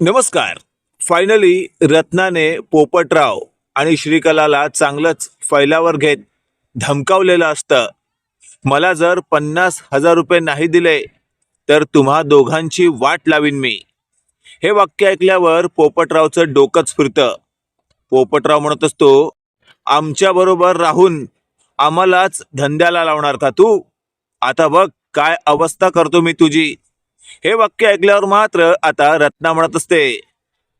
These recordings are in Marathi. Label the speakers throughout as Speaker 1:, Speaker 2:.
Speaker 1: नमस्कार. फायनली रत्नाने पोपटराव आणि श्रीकलाला चांगलंच फैलावर घेत धमकावलेलं असतं. मला जर पन्नास हजार रुपये नाही दिले तर तुम्हा दोघांची वाट लावीन मी. हे वाक्य ऐकल्यावर पोपटरावचं डोकंच फिरतं. पोपटराव म्हणत असतो आमच्याबरोबर राहून आम्हालाच धंद्याला लावणार का तू? आता बघ काय अवस्था करतो मी तुझी. हे वाक्य ऐकल्यावर मात्र आता रत्ना म्हणत असते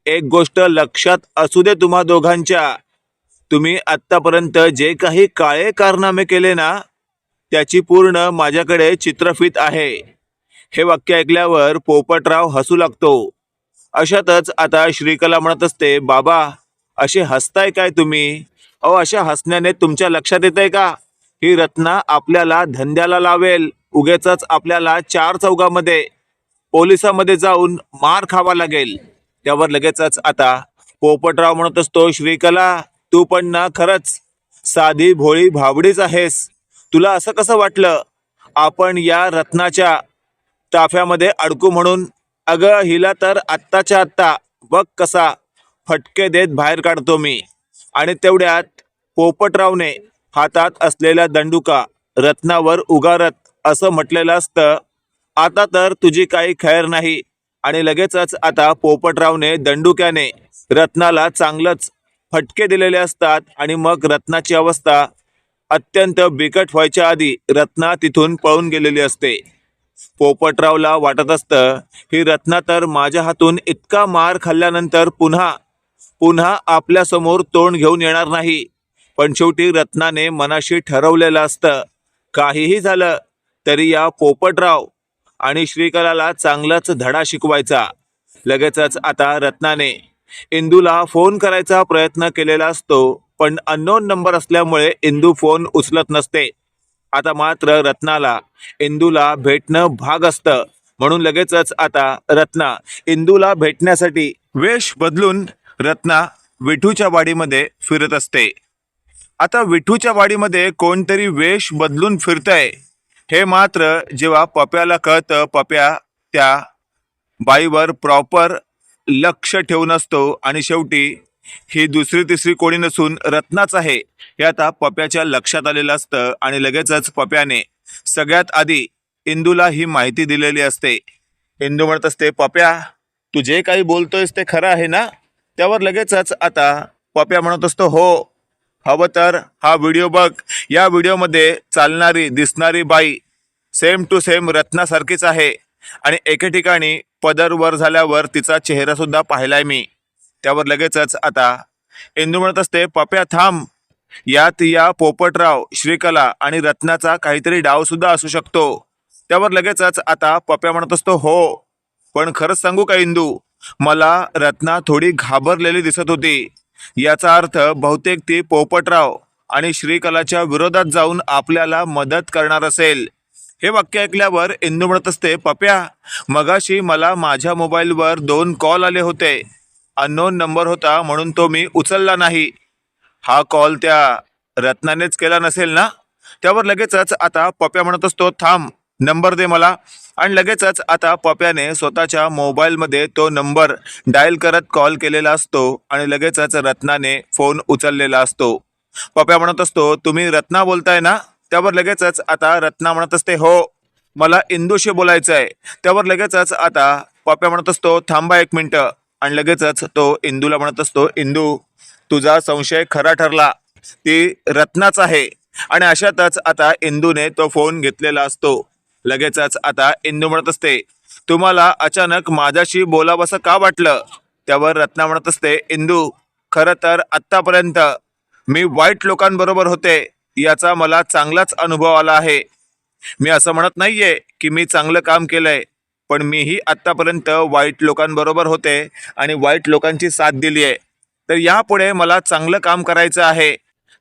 Speaker 1: एक गोष्ट लक्षात असू दे तुम्हा दोघांच्या. तुम्ही आत्तापर्यंत जे काही काळे कारनामे केले ना त्याची पूर्ण माझ्याकडे चित्रफित आहे. हे वाक्य ऐकल्यावर पोपटराव हसू लागतो. अशातच आता श्रीकला म्हणत असते बाबा असे हसताय काय तुम्ही? अहो अशा हसण्याने तुमच्या लक्षात येत आहे का? ही रत्ना आपल्याला धंद्याला लावेल उगेच आपल्याला चार चौघामध्ये. पोलिसामध्ये जाऊन मार खावा लागेल. त्यावर लगेचच आता पोपटराव म्हणत असतो श्रीकला तू पण ना खरंच साधी भोळी भाबडीच आहेस. तुला असं कसं वाटलं? आपण या रत्नाच्या ताफ्यामध्ये अडकू म्हणून. अगं हिला तर आत्ताच्या आत्ता बघ कसा फटके देत बाहेर काढतो मी. आणि तेवढ्यात पोपटरावने हातात असलेला दंडुका रत्नावर उगारत असं म्हटलेलं असतं आता तर तुझी काही खैर नाही. आणि लगेचच आता पोपटरावने दंडुक्याने रत्नाला चांगलंच फटके दिलेले असतात आणि मग रत्नाची अवस्था अत्यंत बिकट व्हायच्या आधी रत्ना तिथून पळून गेलेली असते. पोपटरावला वाटत असतं ही रत्ना तर माझ्या हातून इतका मार खाल्ल्यानंतर पुन्हा पुन्हा आपल्यासमोर तोंड घेऊन येणार नाही. पण शेवटी रत्नाने मनाशी ठरवलेलं असतं काहीही झालं तरी या पोपटराव आणि श्रीकलाला चांगलाच धडा शिकवायचा. लगेचच आता रत्नाने इंदूला फोन करायचा प्रयत्न केलेला असतो पण अननोन नंबर असल्यामुळे इंदू फोन उचलत नसते. आता मात्र रत्नाला इंदूला भेटणं भाग असतं. म्हणून लगेचच आता रत्ना इंदूला भेटण्यासाठी वेश बदलून रत्ना विठूच्या वाडीमध्ये फिरत असते. आता विठूच्या वाडीमध्ये कोणतरी वेश बदलून फिरतय. हे मात्र जेव्हा पप्याला कळतं पप्या त्या बाईवर प्रॉपर लक्ष ठेवून असतो आणि शेवटी ही दुसरी तिसरी कोणी नसून रत्नाच आहे हे आता पप्याच्या लक्षात आलेलं असतं आणि लगेचच पप्याने सगळ्यात आधी इंदूला ही माहिती दिलेली असते. इंदू म्हणत असते पप्या तू जे काही बोलतोयस ते खरं आहे ना? त्यावर लगेचच आता पप्या म्हणत असतो हो हवं तर हा व्हिडिओ बघ. या व्हिडिओमध्ये चालणारी दिसणारी बाई सेम टू सेम रत्नासारखीच आहे. आणि एके ठिकाणी पदर वर झाल्यावर तिचा चेहरासुद्धा पाहिलाय मी. त्यावर लगेचच आता इंदू म्हणत असते पप्या थांब. यात या पोपटराव श्रीकला आणि रत्नाचा काहीतरी डावसुद्धा असू शकतो. त्यावर लगेचच आता पप्या म्हणत असतो हो पण खरंच सांगू का इंदू? मला रत्ना थोडी घाबरलेली दिसत होती. याचा अर्थ बहुतेक ती पोपटराव आणि श्रीकलाच्या विरोधात जाऊन आपल्याला मदत करणार असेल. हे वाक्य ऐकल्यावर इंदू म्हणत असते पप्या मगाशी मला माझ्या मोबाईलवर दोन कॉल आले होते. अननोन नंबर होता म्हणून तो मी उचलला नाही. हा कॉल त्या रत्नानेच केला नसेल ना? त्यावर लगेचच आता पप्या म्हणत असतो थांब नंबर दे मला. आणि लगेचच आता पप्याने स्वतःच्या मोबाईलमध्ये तो नंबर डायल करत कॉल केलेला असतो आणि लगेचच रत्नाने फोन उचललेला असतो. पप्या म्हणत असतो तुम्ही रत्ना बोलताय ना? त्यावर लगेचच आता रत्ना म्हणत असते हो मला इंदूशी बोलायचं आहे त्यावर लगेचच आता पप्या म्हणत असतो थांबा एक मिनटं. आणि लगेचच तो इंदूला म्हणत असतो इंदू तुझा संशय खरा ठरला. ती रत्नाच आहे. आणि अशातच आता इंदूने तो फोन घेतलेला असतो. लगेचच आता इंदू म्हणत असते तुम्हाला अचानक माझ्याशी बोलावंसं का वाटलं? त्यावर रत्ना म्हणत असते इंदू खरं तर आत्तापर्यंत मी वाईट लोकांबरोबर होते याचा मला चांगलाच अनुभव आला आहे. मी असं म्हणत नाहीये की मी चांगलं काम केलंय पण मीही आत्तापर्यंत वाईट लोकांबरोबर होते आणि वाईट लोकांची साथ दिली आहे तर यापुढे मला चांगलं काम करायचं आहे.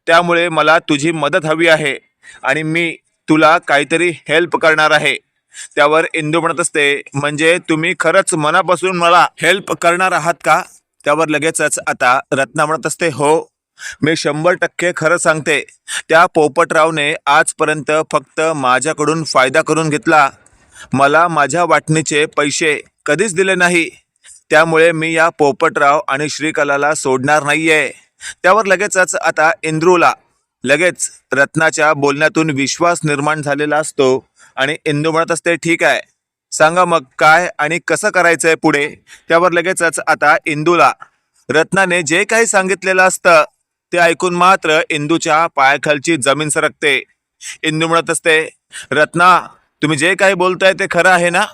Speaker 1: त्यामुळे मला तुझी मदत हवी आहे आणि मी तुला काहीतरी हेल्प करणार आहे. त्यावर इंदू म्हणत असते म्हणजे तुम्ही खरंच मनापासून मला हेल्प करणार आहात का? त्यावर लगेचच आता रत्ना म्हणत असते हो मी शंभर टक्के खरं सांगते. त्या पोपटरावने आजपर्यंत फक्त माझ्याकडून फायदा करून घेतला. मला माझ्या वाटणीचे पैसे कधीच दिले नाही. त्यामुळे मी या पोपटराव आणि श्रीकलाला सोडणार नाहीये. त्यावर लगेचच आता इंद्रूला लगेच रत्नाच्या बोलण्यातून विश्वास निर्माण झालेला असतो आणि इंदू म्हणत असते ठीक आहे सांगा मग काय आणि कसं करायचंय पुढे? त्यावर लगेचच आता इंदूला रत्नाने जे काही सांगितलेलं असतं ते ऐकून मात्र इंदूच्या पायाखालची जमीन सरकते. इंदू म्हणत असते रत्ना तुम्ही जे काही बोलताय ते खरं आहे ना?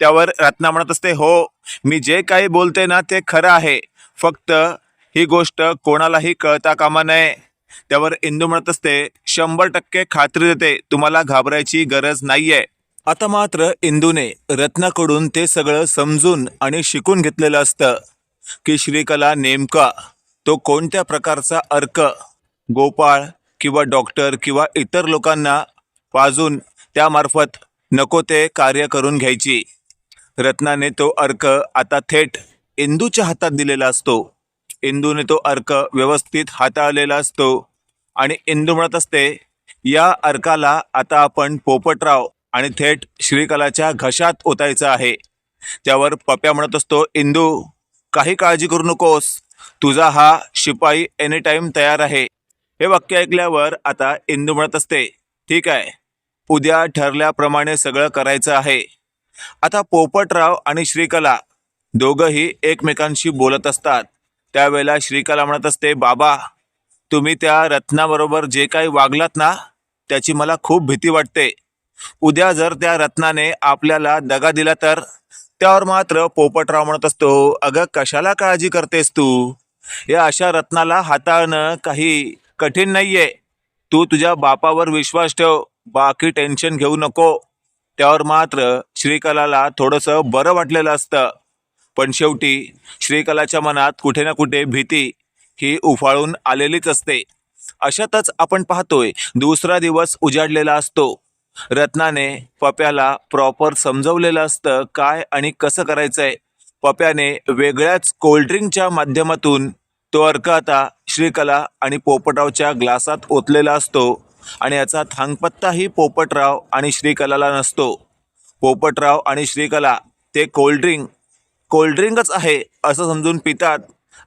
Speaker 1: त्यावर रत्ना म्हणत असते हो मी जे काही बोलते ना ते खरं आहे. फक्त ही गोष्ट कोणालाही कळता कामा नये. त्यावर इंदू म्हणत असते शंभर टक्के खात्री देते तुम्हाला घाबरायची गरज नाहीये. आता मात्र इंदूने रत्नाकडून ते सगळं समजून आणि शिकून घेतलेलं असतं की श्रीकला नेमका तो कोणत्या प्रकारचा अर्क गोपाळ किंवा डॉक्टर किंवा इतर लोकांना पाजून त्यामार्फत नको ते कार्य करून घ्यायची. रत्नाने तो अर्क आता थेट इंदूच्या हातात दिलेला असतो. इंदूने तो अर्क व्यवस्थित हाताळलेला असतो. आणि इंदू म्हणत असते या अर्काला आता आपण पोपटराव आणि थेट श्रीकलाच्या घशात ओतायचं आहे. त्यावर पप्या म्हणत असतो इंदू काही काळजी करू नकोस. तुझा हा शिपाई एनी टाईम तयार आहे. हे वाक्य ऐकल्यावर आता इंदू म्हणत असते ठीक आहे उद्या ठरल्याप्रमाणे सगळं करायचं आहे. आता पोपटराव आणि श्रीकला दोघंही एकमेकांशी बोलत असतात. त्यावेळेला श्रीकला म्हणत असते बाबा तुम्ही त्या रत्नाबरोबर जे काही वागलात ना त्याची मला खूप भीती वाटते. उद्या जर त्या रत्नाने आपल्याला दगा दिला तर? त्यावर मात्र पोपटराव म्हणत असतो अगं कशाला काळजी करतेस तू? या अशा रत्नाला हाताळणं काही कठीण नाहीये. तू तुझ्या बापावर विश्वास ठेव बाकी टेन्शन घेऊ नको. त्यावर मात्र श्रीकलाला थोडंसं बरं वाटलेलं असतं. पण शेवटी श्रीकलाच्या मनात कुठे ना कुठे भीती ही उफाळून आलेलीच असते. अशातच आपण पाहतोय दुसरा दिवस उजाडलेला असतो. रत्नाने पप्याला प्रॉपर समजवलेलं असतं काय आणि कसं करायचंय. पप्याने वेगळ्याच कोल्ड्रिंकच्या माध्यमातून तो अर्क आता श्रीकला आणि पोपटरावच्या ग्लासात ओतलेला असतो आणि याचा थांगपत्ताही पोपटराव आणि श्रीकलाला नसतो. पोपटराव आणि श्रीकला ते कोल्ड्रिंक कोल्ड्रिंकच आहे असं समजून पितात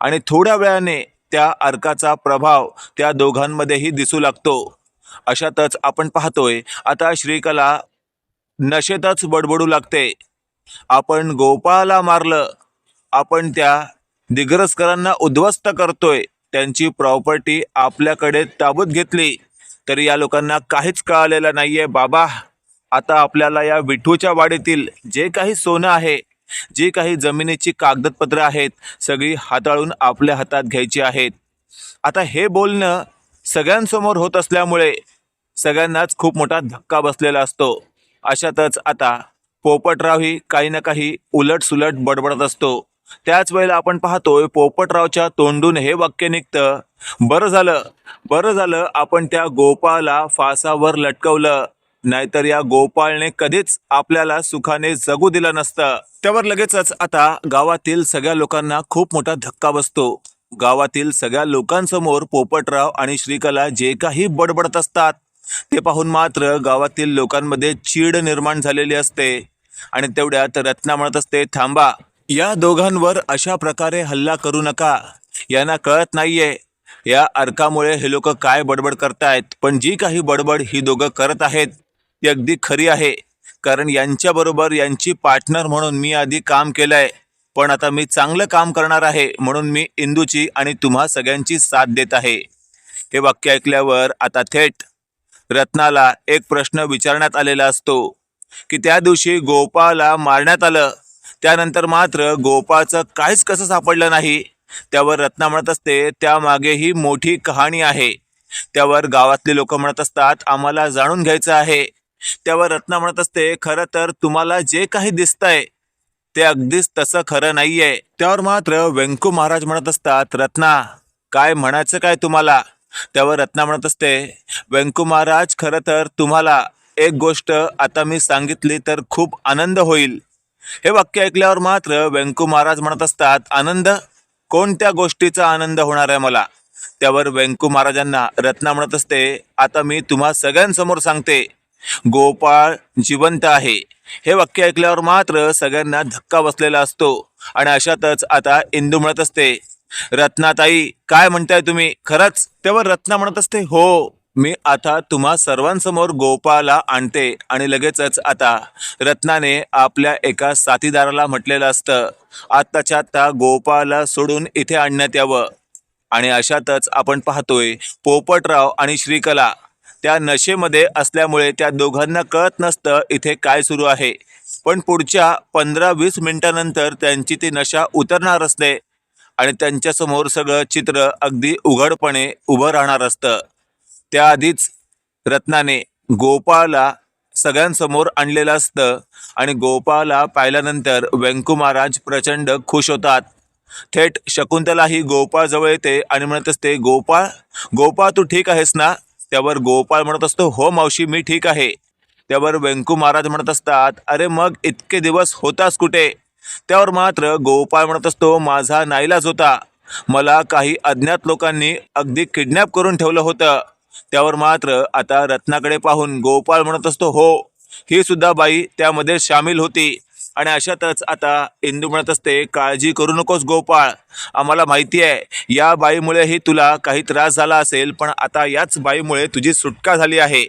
Speaker 1: आणि थोड्या वेळाने त्या अर्काचा प्रभाव त्या दोघांमध्येही दिसू लागतो. अशातच आपण पाहतोय आता श्रीकला नशेतच बडबडू लागते. आपण गोपाळाला मारलं आपण त्या दिग्रसकरांना उद्ध्वस्त करतोय. त्यांची प्रॉपर्टी आपल्याकडे ताबूत घेतली तरी या लोकांना काहीच कळालेलं नाहीये. बाबा आता आपल्याला या विठूच्या वाडीतील जे काही सोनं आहे जी काही जमिनीची कागदपत्र आहेत सगळी हाताळून आपल्या हातात घ्यायची आहेत. आता हे बोलणं सगळ्यांसमोर होत असल्यामुळे सगळ्यांनाच खूप मोठा धक्का बसलेला असतो. अशातच आता पोपटरावही काही ना काही उलट सुलट बडबडत असतो. त्याच वेळेला आपण पाहतोय पोपटरावच्या तोंडून हे वाक्य निघतं. बरं झालं बरं झालं आपण त्या गोपाला फासावर लटकवलं. नाहीतर या गोपाळने कधीच आपल्याला सुखाने जगू दिलं नसतं. त्यावर लगेचच आता गावातील सगळ्या लोकांना खूप मोठा धक्का बसतो. गावातील सगळ्या लोकांसमोर पोपटराव आणि श्रीकला जे काही बडबडत असतात ते पाहून मात्र गावातील लोकांमध्ये चीड निर्माण झालेली असते. आणि तेवढ्यात रत्ना म्हणत असते थांबा या दोघांवर अशा प्रकारे हल्ला करू नका. यांना कळत नाहीये. या अर्कामुळे हे लोक काय बडबड करतायत. पण जी काही बडबड ही दोघं करत आहेत ती अगदी खरी आहे. कारण यांच्याबरोबर यांची पार्टनर म्हणून मी आधी काम केलं आहे पण आता मी चांगलं काम करणार आहे म्हणून मी इंदूची आणि तुम्हा सगळ्यांची साथ देत आहे. हे वाक्य ऐकल्यावर आता थेट रत्नाला एक प्रश्न विचारण्यात आलेला असतो. की त्या दिवशी गोपाळला मारण्यात आलं. त्यानंतर मात्र गोपाळचं काहीच कसं सापडलं नाही. त्यावर रत्ना म्हणत असते त्यामागे ही मोठी कहाणी आहे. त्यावर गावातले लोक म्हणत असतात आम्हाला जाणून घ्यायचं आहे. त्यावर रत्ना म्हणत असते खरं तर तुम्हाला जे काही दिसतंय ते अगदीच तसं खरं नाहीये. त्यावर मात्र व्यंकू महाराज म्हणत असतात रत्ना काय म्हणायचं काय तुम्हाला? त्यावर रत्ना म्हणत असते व्यंकू महाराज खरं तर तुम्हाला एक गोष्ट आता मी सांगितली तर खूप आनंद होईल. हे वाक्य ऐकल्यावर मात्र व्यंकू महाराज म्हणत असतात आनंद? कोणत्या गोष्टीचा आनंद होणार आहे मला? त्यावर व्यंकू महाराजांना रत्ना म्हणत असते आता मी तुम्हा सगळ्यांसमोर सांगते गोपाळ जिवंत आहे. हे वाक्य ऐकल्यावर मात्र सगळ्यांना धक्का बसलेला असतो आणि अशातच आता इंदू म्हणत असते रत्नाताई काय म्हणताय तुम्ही? खरंच तेव्हा रत्ना म्हणत असते हो मी आता तुम्हा सर्वांसमोर गोपाला आणते आणि लगेचच आता रत्नाने आपल्या एका साथीदाराला म्हटलेलं असतं आत्ताच्या आत्ता गोपाला सोडून इथे आणण्यात यावं. आणि अशातच आपण पाहतोय पोपटराव आणि श्रीकला त्या नशेमध्ये असल्यामुळे त्या दोघांना कळत नसतं इथे काय सुरू आहे. पण पुढच्या पंधरा वीस मिनिटानंतर त्यांची ती नशा उतरणार असते आणि त्यांच्यासमोर सगळं चित्र अगदी उघडपणे उभं राहणार असतं. त्याआधीच रत्नाने गोपाळला सगळ्यांसमोर आणलेलं असतं आणि गोपाळला पाहिल्यानंतर व्यंकू महाराज प्रचंड खुश होतात. थेट शकुंतलाही गोपाळजवळ येते आणि म्हणत असते गोपाळ गोपाळ तू ठीक आहेस ना? त्यावर गोपाळ म्हणत असतो हो मावशी मी ठीक आहे. त्यावर व्यंकू महाराज म्हणत असतात अरे मग इतके दिवस होतास कुठे? त्यावर मात्र गोपाळ म्हणत असतो माझा नाईलाज होता. मला काही अज्ञात लोकांनी अगदी किडनॅप करून ठेवलं होतं. त्यावर मात्र आता रत्नाकडे पाहून गोपाळ म्हणत असतो हो ही सुद्धा बाई त्यामध्ये सामील होती. आणि अशातच आता इंदू म्हणत असते काळजी करू नकोस गोपाळ. आम्हाला माहिती आहे या बाईमुळेही तुला काही त्रास झाला असेल पण आता याच बाईमुळे तुझी सुटका झाली आहे.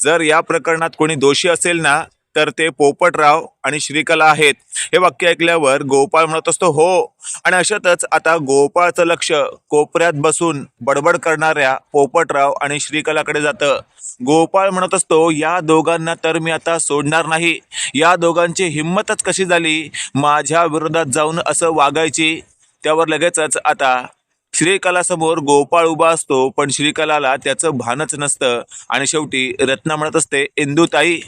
Speaker 1: जर या प्रकरणात कोणी दोषी असेल ना तर ते पोपटराव आणि श्रीकला आहेत. हे वाक्य ऐकल्यावर गोपाळ म्हणत असतो हो. आणि अशातच आता गोपाळचं लक्ष कोपऱ्यात बसून बडबड करणाऱ्या पोपटराव आणि श्रीकलाकडे जातं. गोपाळ म्हणत असतो या दोघांना तर मी आता सोडणार नाही. या दोघांची हिंमतच कशी झाली? माझ्या विरोधात जाऊन असं वागायची? त्यावर लगेचच आता श्रीकलासमोर गोपाळ उभा असतो पण श्रीकलाला त्याचं भानच नसतं. आणि शेवटी रत्ना म्हणत असते इंदुताई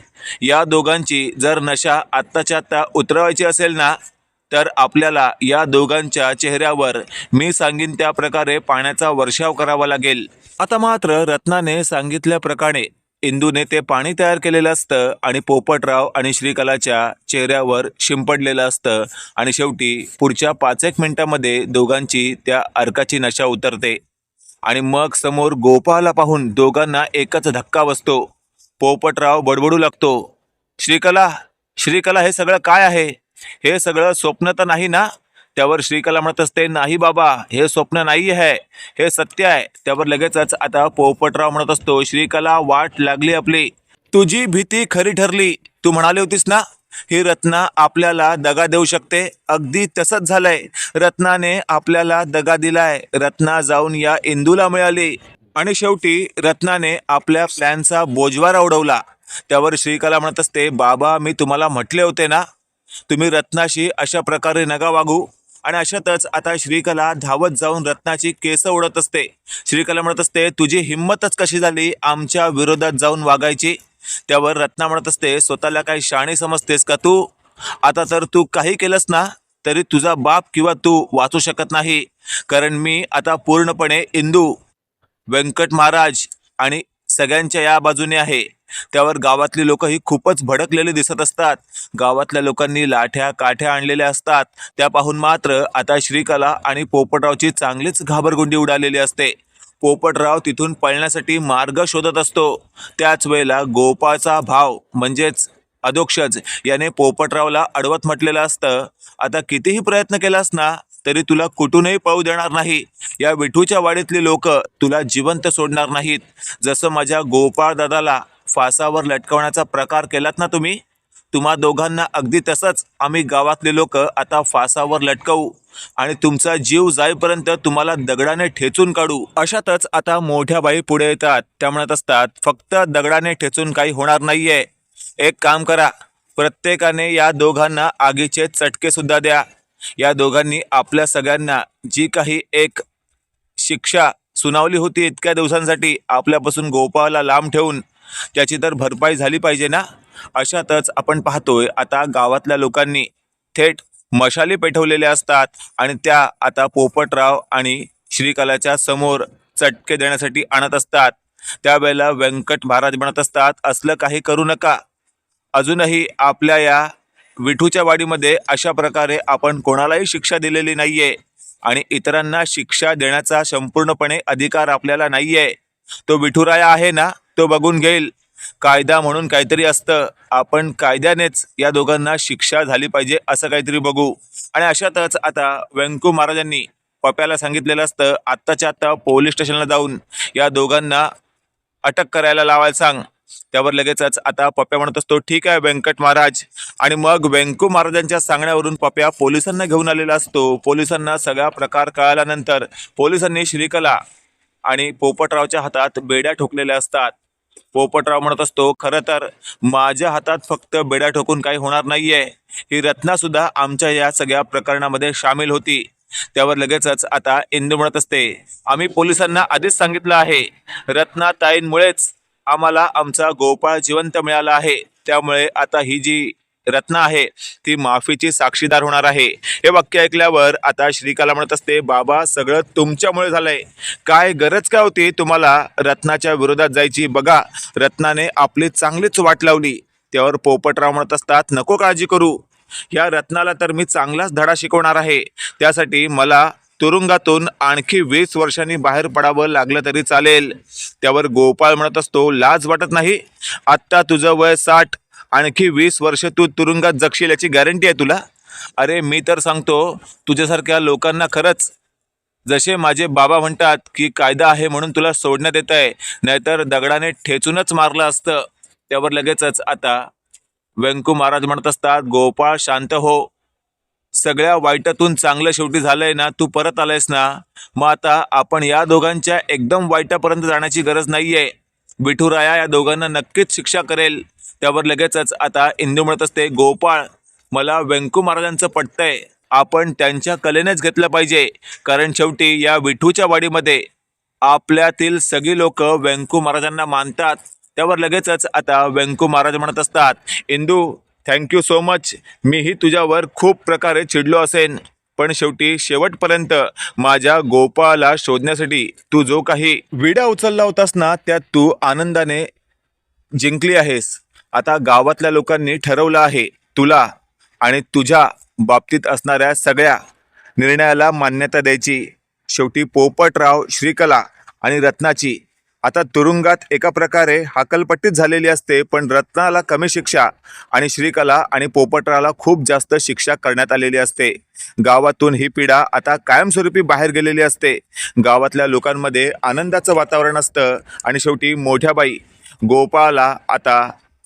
Speaker 1: या दोघांची जर नशा आत्ताच्या आत्ता उतरवायची असेल ना तर आपल्याला या दोघांच्या चेहऱ्यावर मी सांगीन त्या प्रकारे पाण्याचा वर्षाव करावा लागेल. आता मात्र रत्नाने सांगितल्याप्रकारे इंदूने ते पाणी तयार केलेलं असतं आणि पोपटराव आणि श्रीकलाच्या चेहऱ्यावर शिंपडलेलं असतं. आणि शेवटी पुढच्या पाच एक मिनिटामध्ये दोघांची त्या अर्काची नशा उतरते. आणि मग समोर गोपाला पाहून दोघांना एकच धक्का बसतो. पोपटराव बडबडू लागतो. श्रीकला श्रीकला हे सगळं काय आहे? हे सगळं स्वप्न तर नाही ना? त्यावर श्रीकला म्हणत असते नाही बाबा हे स्वप्न नाही आहे हे सत्य आहे. त्यावर लगेचच आता पोपटराव म्हणत असतो श्रीकला वाट लागली आपली. तुझी भीती खरी ठरली. तू म्हणाली होतीस ना ही रत्ना आपल्याला दगा देऊ शकते. अगदी तसंच झालंय. रत्नाने आपल्याला दगा दिलाय. रत्ना जाऊन या इंदूला मिळाली. आणि शेवटी रत्नाने आपल्या प्लॅनचा बोजवारा उडवला. त्यावर श्रीकला म्हणत असते बाबा मी तुम्हाला म्हटले होते ना तुम्ही रत्नाशी अशा प्रकारे नका वागू. आणि अशातच आता श्रीकला धावत जाऊन रत्नाची केस ओढत असते. श्रीकला म्हणत असते तुझी हिंमतच कशी झाली आमच्या विरोधात जाऊन वागायची? त्यावर रत्ना म्हणत असते स्वतःला काही शाणी समजतेस का तू? आता तर तू काही केलंस ना तरी तुझा बाप किंवा तू वाचू शकत नाही. कारण मी आता पूर्णपणे इंदू व्यंकट महाराज आणि सगळ्यांच्या या बाजूने आहे. त्यावर गावातली लोक ही खूपच भडकलेली दिसत असतात. गावातल्या लोकांनी लाठ्या काठ्या आणलेल्या असतात. त्या पाहून मात्र आता श्रीकला आणि पोपटरावची चांगलीच घाबरगुंडी उडालेली असते. पोपटराव तिथून पळण्यासाठी मार्ग शोधत असतो. त्याच वेळेला गोपाळचा भाव म्हणजेच अधोक्षज याने पोपटरावला अडवत म्हटलेलं असतं. आता कितीही प्रयत्न केलास ना तरी तुला कुठूनही पळू देणार नाही. या विठूच्या वाडीतली लोक तुला जिवंत सोडणार नाहीत. जसं माझ्या गोपाळ दादाला फासावर लटकवण्याचा प्रकार केलात ना तुम्ही? तुम्हा दोघांना अगदी तसंच. आम्ही गावातले लोक आता फासावर लटकवू आणि तुमचा जीव जाईपर्यंत तुम्हाला दगडाने ठेचून काढू. अशातच आता मोठ्या बाई पुढे येतात. त्या म्हणत असतात फक्त दगडाने ठेचून काही होणार नाहीये. एक काम करा. प्रत्येकाने या दोघांना आगीचे चटके सुद्धा द्या. या दोघांनी आपल्या सगळ्यांना जी काही एक शिक्षा सुनावली होती इतक्या दिवसांसाठी आपल्यापासून गोपाळला लांब ठेवून त्याची तर भरपाई झाली पाहिजे ना? अशातच आपण पाहतोय आता गावातल्या लोकांनी थेट मशाली पेटवलेल्या असतात आणि त्या आता पोपटराव आणि श्रीकलाच्या समोर चटके देण्यासाठी आणत असतात. त्यावेळेला व्यंकट महाराज म्हणत असतात असलं काही करू नका. अजूनही आपल्या या विठूच्या वाडीमध्ये अशा प्रकारे आपण कोणालाही शिक्षा दिलेली नाहीये आणि इतरांना शिक्षा देण्याचा संपूर्णपणे अधिकार आपल्याला नाहीये. तो विठुराया आहे ना? तो बघून घेईल. कायदा म्हणून काहीतरी असतं. आपण कायद्यानेच या दोघांना शिक्षा झाली पाहिजे असं काहीतरी बघू. आणि अशातच आता व्यंकू महाराजांनी पप्याला सांगितलेलं असतं आत्ताच्या आत्ता पोलीस स्टेशनला जाऊन या दोघांना अटक करायला लावायला सांग. त्यावर लगेचच आता पप्या म्हणत असतो ठीक आहे व्यंकट महाराज. आणि मग व्यंकू महाराजांच्या सांगण्यावरून पप्या पोलिसांना घेऊन आलेला असतो. पोलिसांना सगळा प्रकार कळाल्यानंतर पोलिसांनी श्रीकला आणि पोपटरावच्या हातात बेड्या ठोकलेल्या असतात. पोपटराव म्हणत असतो खरं तर माझ्या हातात फक्त बेड्या ठोकून काही होणार नाहीये. ही रत्नासुद्धा आमच्या या सगळ्या प्रकरणामध्ये सामील होती. त्यावर लगेचच आता इंदू म्हणत असते आम्ही पोलिसांना आधीच सांगितलं आहे रत्नाताईंमुळेच आम्हाला आमचा गोपाळ जिवंत मिळाला आहे. त्यामुळे आता ही जी रत्न आहे. ती माफीची साक्षीदार होणार आहे. हे वाक्य ऐकल्यावर आता श्रीकाला म्हणत असते बाबा सगळं तुमच्यामुळे झालंय. काय गरज काय होती तुम्हाला रत्नाच्या विरोधात जायची? बघा रत्नाने आपली चांगलीच वाट लावली. त्यावर पोपटराव म्हणत असतात नको काळजी करू. या रत्नाला तर मी चांगलाच धडा शिकवणार आहे. त्यासाठी मला तुरुंगातून आणखी वीस वर्षांनी बाहेर पडावं लागलं तरी चालेल. त्यावर गोपाळ म्हणत असतो लाज वाटत नाही. आत्ता तुझं वय साठ. आणखी वीस वर्ष तू तुरुंगात जगशील याची गॅरंटी आहे तुला? अरे मी तर सांगतो तुझ्यासारख्या लोकांना खरंच जसे माझे बाबा म्हणतात की कायदा आहे म्हणून तुला सोडण्यात येत आहे नाहीतर दगडाने ठेचूनच मारलं असतं. त्यावर लगेचच आता व्यंकू महाराज म्हणत असतात गोपाळ शांत हो. सगळ्या वाईटातून चांगलं शेवटी झालंय ना तू परत आलायस ना. मग आता आपण या दोघांच्या एकदम वाईटापर्यंत जाण्याची गरज नाही आहे विठुराया या दोघांना नक्कीच शिक्षा करेल. त्यावर लगेचच आता इंदू म्हणत असते गोपाळ मला व्यंकू महाराजांचं पटतंय. आपण त्यांच्या कलेनेच घेतलं पाहिजे. कारण शेवटी या विठूच्या वाडीमध्ये आपल्यातील सगळी लोक व्यंकू महाराजांना मानतात. त्यावर लगेचच आता व्यंकू महाराज म्हणत असतात इंदू थँक्यू सो मच मीही तुझ्यावर खूप प्रकारे चिडलो असेन. पण शेवटी शेवटपर्यंत माझ्या गोपाळाला शोधण्यासाठी तू जो काही विडा उचलला होतास ना त्यात तू आनंदाने जिंकली आहेस. आता गावातल्या लोकांनी ठरवलं आहे तुला आणि तुझ्या बाबतीत असणाऱ्या सगळ्या निर्णयाला मान्यता द्यायची. शेवटी पोपटराव श्रीकला आणि रत्नाची आता तुरुंगात एका प्रकारे हाकलपट्टीच झालेली असते पण रत्नाला कमी शिक्षा आणि श्रीकला आणि पोपटराला खूप जास्त शिक्षा करण्यात आलेली असते. गावातून ही पिढा आता कायमस्वरूपी बाहेर गेलेली असते. गावातल्या लोकांमध्ये आनंदाचं वातावरण असतं आणि शेवटी मोठ्या बाई गोपाळला आता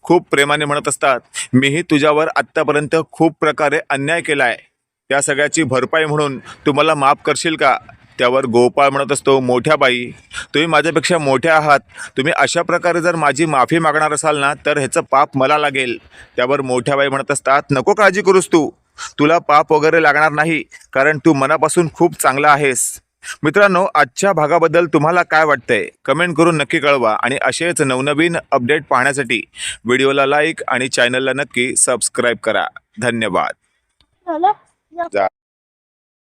Speaker 1: खूप प्रेमाने म्हणत असतात मीही तुझ्यावर आत्तापर्यंत खूप प्रकारे अन्याय केला आहे त्या सगळ्याची भरपाई म्हणून तू मला माफ करशील का? त्यावर गोपाळ म्हणत असतो मोठ्या बाई तुम्ही माझ्यापेक्षा मोठ्या आहात. तुम्ही अशा प्रकारे जर माझी माफी मागणार असाल ना तर ह्याचं पाप मला लागेल. त्यावर मोठ्या बाई म्हणत असतात नको काळजी करूस तू. तुला पाप वगैरे लागणार नाही कारण तू मनापासून खूप चांगला आहेस. मित्रांनो आजच्या भागाबद्दल तुम्हाला काय वाटतंय? कमेंट करून नक्की कळवा आणि असेच नवनवीन अपडेट पाहण्यासाठी व्हिडिओला लाईक आणि चॅनलला नक्की सबस्क्राईब करा. धन्यवाद.